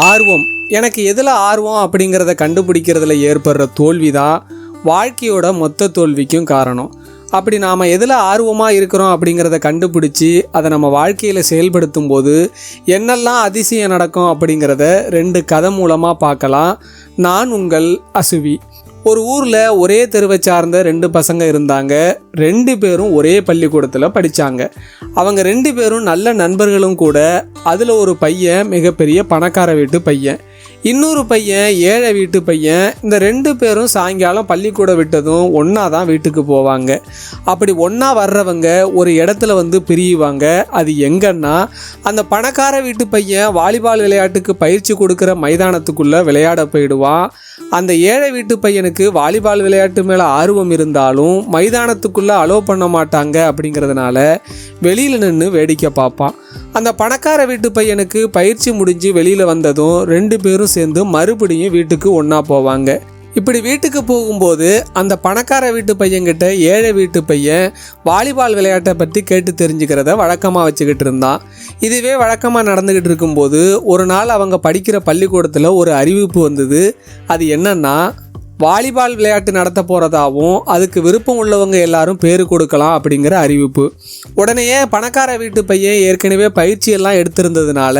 ஆர்வம். எனக்கு எதில் ஆர்வம் அப்படிங்கிறத கண்டுபிடிக்கிறதுல ஏற்படுற தோல்வி தான் வாழ்க்கையோட மொத்த தோல்விக்கும் காரணம். அப்படி நாம் எதில் ஆர்வமாக இருக்கிறோம் அப்படிங்கிறத கண்டுபிடிச்சி அதை நம்ம வாழ்க்கையில் செயல்படுத்தும் போது என்னெல்லாம் அதிசயம் நடக்கும் அப்படிங்கிறத ரெண்டு கதை மூலமாக பார்க்கலாம். நான் உங்கள் அசுவி. ஒரு ஊரில் ஒரே தெருவை சார்ந்த ரெண்டு பசங்க இருந்தாங்க. ரெண்டு பேரும் ஒரே பள்ளிக்கூடத்தில் படித்தாங்க அவங்க ரெண்டு பேரும் நல்ல நண்பர்களும் கூட. அதில் ஒரு பையன் மிகப்பெரிய பணக்கார வீட்டு பையன். இன்னொரு பையன் ஏழை வீட்டு பையன் இந்த ரெண்டு பேரும் சாயங்காலம் பள்ளிக்கூடம் விட்டதும் ஒன்றா தான் வீட்டுக்கு போவாங்க. அப்படி ஒன்றா வர்றவங்க ஒரு இடத்துல வந்து பிரியுவாங்க. அது எங்கன்னா அந்த பணக்கார வீட்டு பையன் வாலிபால் விளையாட்டுக்கு பயிற்சி கொடுக்குற மைதானத்துக்குள்ளே விளையாட போயிடுவான். அந்த ஏழை வீட்டு பையனுக்கு வாலிபால் விளையாட்டு மேலே ஆர்வம் இருந்தாலும் மைதானத்துக்குள்ளே அலோவ் பண்ண மாட்டாங்க அப்படிங்கிறதுனால வெளியில் நின்று வேடிக்கை பார்ப்பான். அந்த பணக்கார வீட்டு பையனுக்கு பயிற்சி முடிஞ்சு வெளியில் வந்ததும் ரெண்டு பேரும் சேர்ந்து மறுபடியும் வீட்டுக்கு ஒன்றா போவாங்க. இப்படி வீட்டுக்கு போகும்போது அந்த பணக்கார வீட்டு பையன்கிட்ட ஏழை வீட்டு பையன் வாலிபால் விளையாட்டை பற்றி கேட்டு தெரிஞ்சுக்கிறத வழக்கமாக வச்சுக்கிட்டு இருந்தான். இதுவே வழக்கமாக நடந்துக்கிட்டு இருக்கும்போது ஒரு நாள் அவங்க படிக்கிற பள்ளிக்கூடத்தில் ஒரு அறிவிப்பு வந்தது. அது என்னன்னா வாலிபால் விளையாட்டு நடத்த போகிறதாவும் அதுக்கு விருப்பம் உள்ளவங்க எல்லாரும் பேர் கொடுக்கலாம் அப்படிங்கிற அறிவிப்பு. உடனேயே பணக்கார வீட்டு பையன் ஏற்கனவே பயிற்சியெல்லாம் எடுத்திருந்ததுனால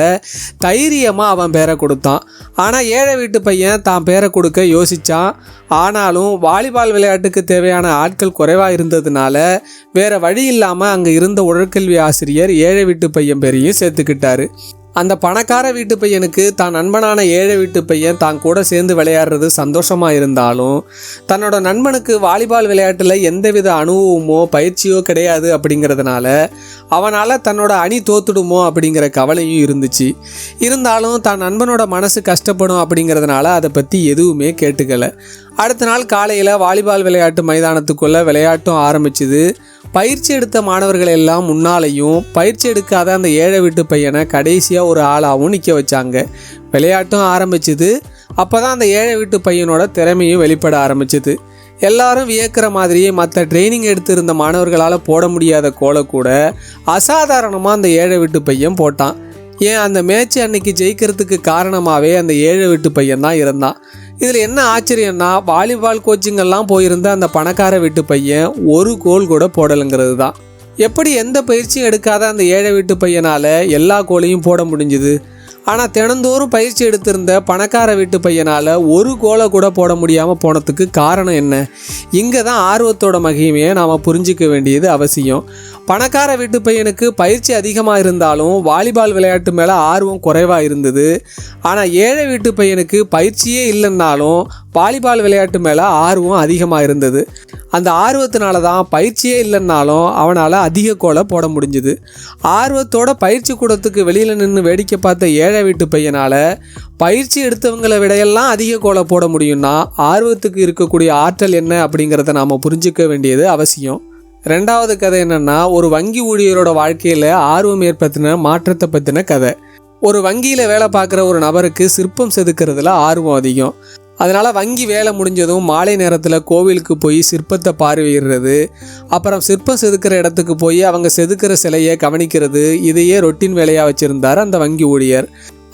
தைரியமாக அவன் பேரை கொடுத்தான். ஆனால் ஏழை வீட்டு பையன் தான் பேரை கொடுக்க யோசித்தான் ஆனாலும் வாலிபால் விளையாட்டுக்கு தேவையான ஆட்கள் குறைவாக இருந்ததுனால வேறு வழி இல்லாமல் அங்கே இருந்த உடற்கல்வி ஆசிரியர் ஏழை வீட்டு பையன் பேரையும் சேர்த்துக்கிட்டாரு. அந்த பணக்கார வீட்டு பையனுக்கு தான் நண்பனான ஏழை வீட்டு பையன் தான் கூட சேர்ந்து விளையாடுறது சந்தோஷமாக இருந்தாலும் தன்னோட நண்பனுக்கு வாலிபால் விளையாட்டில் எந்தவித அனுபவமோ பயிற்சியோ கிடையாது அப்படிங்கிறதுனால அவனால் தன்னோட அணி தோத்துடுமோ அப்படிங்கிற கவலையும் இருந்துச்சு. இருந்தாலும் தான் நண்பனோட மனசு கஷ்டப்படும் அப்படிங்கிறதுனால அதை பற்றி எதுவுமே கேட்டுக்கலை. அடுத்த நாள் காலையில் வாலிபால் விளையாட்டு மைதானத்துக்குள்ளே விளையாட்டும் ஆரம்பிச்சுது. பயிற்சி எடுத்த மாணவர்கள் எல்லாம் முன்னாலையும் பயிற்சி எடுக்காத அந்த ஏழை வீட்டு பையனை கடைசியாக ஒரு ஆளாகவும் நிற்க வச்சாங்க. விளையாட்டும் ஆரம்பிச்சுது. அப்போ தான் அந்த ஏழை வீட்டு பையனோட திறமையும் வெளிப்பட ஆரம்பிச்சுது. எல்லாரும் வியக்கிற மாதிரியே மற்ற ட்ரைனிங் எடுத்திருந்த மாணவர்களால் போட முடியாத கோலை கூட அசாதாரணமாக அந்த ஏழை வீட்டு பையன் போட்டான். ஏன் அந்த மேட்ச் அன்னைக்கு ஜெயிக்கிறதுக்கு காரணமாகவே அந்த ஏழை வீட்டு பையன் தான் இருந்தான். இதில் என்ன ஆச்சரியம்னா வாலிபால் கோச்சிங்கெல்லாம் போயிருந்த அந்த பணக்கார வீட்டு பையன் ஒரு கோல் கூட போடலைங்கிறது தான் எப்படி எந்த பயிற்சியும் எடுக்காத அந்த ஏழை வீட்டு பையனால் எல்லா கோலையும் போட முடிஞ்சுது? ஆனால் தினந்தோறும் பயிற்சி எடுத்திருந்த பணக்கார வீட்டு பையனால் ஒரு கோலை கூட போட முடியாமல் போனதுக்கு காரணம் என்ன? இங்கே தான் ஆர்வத்தோட மகிமையை நாம் புரிஞ்சிக்க வேண்டியது அவசியம். பணக்கார வீட்டு பையனுக்கு பயிற்சி அதிகமாக இருந்தாலும் வாலிபால் விளையாட்டு மேலே ஆர்வம் குறைவாக இருந்தது ஆனால் ஏழை வீட்டு பையனுக்கு பயிற்சியே இல்லைன்னாலும் வாலிபால் விளையாட்டு மேலே ஆர்வம் அதிகமாக இருந்தது அந்த ஆர்வத்தினால தான் பயிற்சியே இல்லைன்னாலும் அவனால் அதிக கோலை போட முடிஞ்சுது. ஆர்வத்தோட பயிற்சி கூடத்துக்கு வெளியில் நின்று வேடிக்கை பார்த்த ஏழை வீட்டு பையனால் பயிற்சி எடுத்தவங்களை விடையெல்லாம் அதிக கோலை போட முடியும்னா ஆர்வத்துக்கு இருக்கக்கூடிய ஆற்றல் என்ன அப்படிங்கிறத நாம் புரிஞ்சிக்க வேண்டியது அவசியம். ரெண்டாவது கதை என்னன்னா ஒரு வங்கி ஊழியரோட வாழ்க்கையில் ஆர்வம் ஏற்படுத்தின மாற்றத்தை பற்றின கதை. ஒரு வங்கியில் வேலை பார்க்குற ஒரு நபருக்கு சிற்பம் செதுக்கிறதுல ஆர்வம் அதிகம். அதனால் வங்கி வேலை முடிஞ்சதும் மாலை நேரத்தில் கோவிலுக்கு போய் சிற்பத்தை பார்வையிடுறது அப்புறம் சிற்பம் செதுக்கிற இடத்துக்கு போய் அவங்க செதுக்கிற சிலையை கவனிக்கிறது இதையே ரொட்டின் வேலையாக வச்சுருந்தார் அந்த வங்கி ஊழியர்.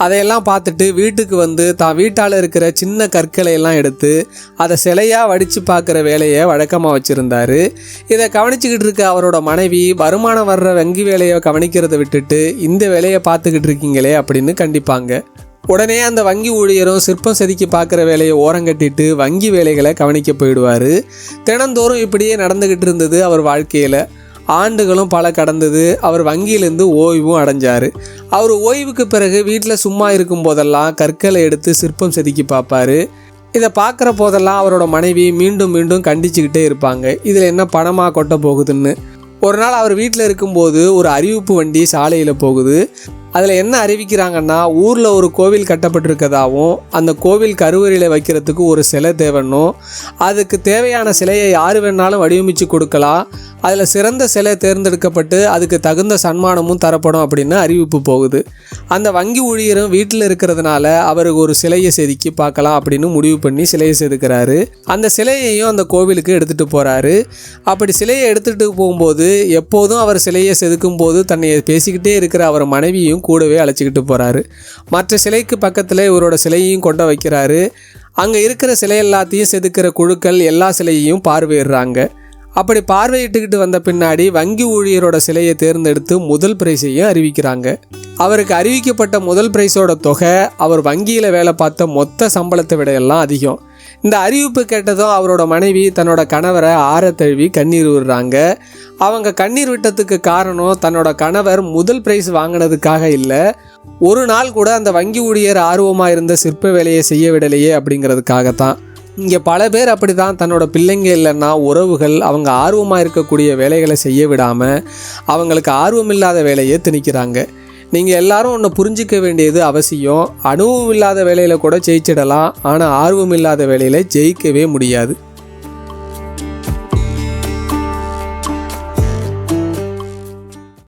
அதையெல்லாம் பார்த்துட்டு வீட்டுக்கு வந்து தான் வீட்டால் இருக்கிற சின்ன கற்களை எல்லாம் எடுத்து அதை சிலையாக வடித்து பார்க்குற வேலையை வழக்கமாக வச்சுருந்தாரு. இதை கவனிச்சுக்கிட்டு இருக்க அவரோட மனைவி வருமானம் வர்ற வங்கி வேலையை கவனிக்கிறதை விட்டுட்டு இந்த வேலையை பார்த்துக்கிட்டு இருக்கீங்களே அப்படின்னு கண்டிப்பாங்க. உடனே அந்த வங்கி ஊழியரும் சிற்பம் செதுக்கி பார்க்குற வேலையை ஓரங்கட்டிட்டு வங்கி வேலைகளை கவனிக்க போயிடுவார். தினந்தோறும் இப்படியே நடந்துக்கிட்டு இருந்தது அவர் வாழ்க்கையில். ஆண்டுகளும் பல கடந்தது. அவர் வங்கியிலேருந்து ஓய்வும் அடைஞ்சார். அவர் ஓய்வுக்கு பிறகு வீட்டில் சும்மா இருக்கும் போதெல்லாம் கற்களை எடுத்து சிற்பம் செதுக்கி பார்ப்பாரு. இதை பார்க்குற போதெல்லாம் அவரோட மனைவி மீண்டும் மீண்டும் கண்டிச்சுக்கிட்டே இருப்பாங்க. இதில் என்ன பணமாக கொட்ட போகுதுன்னு. ஒரு நாள் அவர் வீட்டில் இருக்கும்போது ஒரு அறிவிப்பு வண்டி சாலையில் போகுது. அதில் என்ன அறிவிக்கிறாங்கன்னா ஊரில் ஒரு கோவில் கட்டப்பட்டிருக்கதாகவும் அந்த கோவில் கருவறையில் வைக்கிறதுக்கு ஒரு சிலை தேவைன்னும் அதுக்கு தேவையான சிலையை யார் வேணாலும் வடிவமைச்சு கொடுக்கலாம் அதில் சிறந்த சிலை தேர்ந்தெடுக்கப்பட்டு அதுக்கு தகுந்த சன்மானமும் தரப்படும் அப்படின்னு அறிவிப்பு போகுது. அந்த வங்கி ஊழியரும் வீட்டில் இருக்கிறதுனால அவருக்கு ஒரு சிலையை செதுக்கி பார்க்கலாம் அப்படின்னு முடிவு பண்ணி சிலையை செதுக்கிறாரு. அந்த சிலையையும் அந்த கோவிலுக்கு எடுத்துகிட்டு போகிறாரு அப்படி சிலையை எடுத்துகிட்டு போகும்போது எப்போதும் அவர் சிலையை செதுக்கும் போது தன்னை பேசிக்கிட்டே இருக்கிற அவர் மனைவியும் கூடவே அழைச்சிக்கிட்டு போகிறாரு மற்ற சிலைக்கு பக்கத்தில் இவரோட சிலையையும் கொண்டு வைக்கிறாரு. அங்கே இருக்கிற சிலை எல்லாத்தையும் செதுக்கிற குழுக்கள் எல்லா சிலையையும் பார்வையிடுறாங்க. அப்படி பார்வையிட்டுக்கிட்டு வந்த பின்னாடி வங்கி ஊழியரோட சிலையை தேர்ந்தெடுத்து முதல் பிரைஸையும் அறிவிக்கிறாங்க. அவருக்கு அறிவிக்கப்பட்ட முதல் பிரைஸோட தொகை அவர் வங்கியில் வேலை பார்த்த மொத்த சம்பளத்தை விட எல்லாம் அதிகம். இந்த அறிவிப்பு கேட்டதும் அவரோட மனைவி தன்னோட கணவரை ஆற தழுவி கண்ணீர் விடுறாங்க அவங்க கண்ணீர் விட்டதுக்கு காரணம் தன்னோட கணவர் முதல் பிரைஸ் வாங்கினதுக்காக இல்லை ஒரு நாள் கூட அந்த வங்கி ஊழியர் ஆர்வமாக இருந்த சிற்ப வேலையை செய்ய விடலையே அப்படிங்கிறதுக்காகத்தான். இங்கே பல பேர் அப்படி தான் தன்னோட பிள்ளைங்க இல்லைன்னா உறவுகள் அவங்க ஆர்வமாக இருக்கக்கூடிய வேலைகளை செய்ய விடாமல் அவங்களுக்கு ஆர்வம் இல்லாத வேலையை திணிக்கிறாங்க. நீங்கள் எல்லாரும் ஒன்று புரிஞ்சிக்க வேண்டியது அவசியம். அனுபவம் இல்லாத வேலையில் கூட ஜெயிச்சிடலாம். ஆனால் ஆர்வம் இல்லாத வேலையில் ஜெயிக்கவே முடியாது.